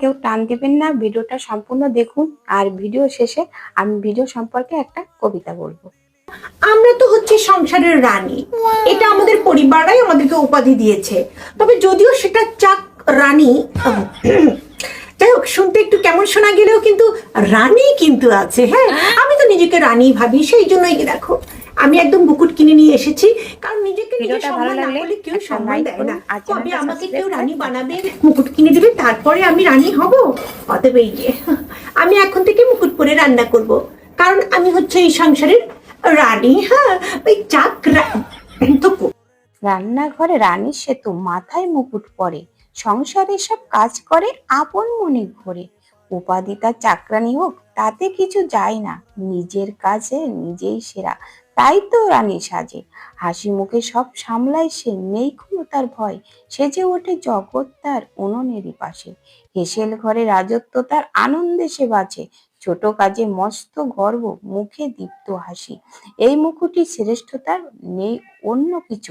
কেউ টান দিবেন না, ভিডিওটা সম্পূর্ণ দেখুন। আর ভিডিও শেষে আমি ভিডিও সম্পর্কে একটা কবিতা বলব। আমরা তো হচ্ছে সংসারের রানী। এটা আমাদের পরিবাররাই আমাদেরকে উপাধি দিয়েছে। তবে যদিও সেটা চাক রানী, যাই হোক, শুনতে একটু কেমন শোনা গেলেও কিন্তু রানী কিন্তু আছে হ্যাঁ? আমি তো নিজেকে রানী ভাবি, সেই জন্যই দেখো। আমি একদম বুকুট কিনে নিয়ে এসেছি, কারণ ভিডিওটা ভালো লাগলে কেউ সম্মান দেয় না। কবে আমাকে কেউ রানী বানাবে মুকুট কিনে দেবে? তারপরে আমি রানী হব? অতএব এই যে আমি এখন থেকে মুকুট পরে রান্না করব। কারণ আমি হচ্ছে এই সংসারের রানী হ্যাঁ ওই তো রান্নাঘরে রানীর সেতু মাথায় মুকুট পরে। সংসারে সব কাজ করে আপন মনে ঘরে। উপাধি তার চাকরানি হোক, তাতে কিছু যায় না। নিজের কাজে নিজেই সেরা। তাই তো রানী সাজে। হাসি মুখে সব সামলায় সে নেই কোনো তার ভয়। সে যে ওঠে জগৎ তার উনুনেরই পাশে। হেসেল ঘরে রাজত্ব তার আনন্দে সে বাঁচে। ছোট কাজে মস্ত গর্ব, মুখে দীপ্ত হাসি। এই মুকুটি শ্রেষ্ঠতার নেই অন্য কিছু।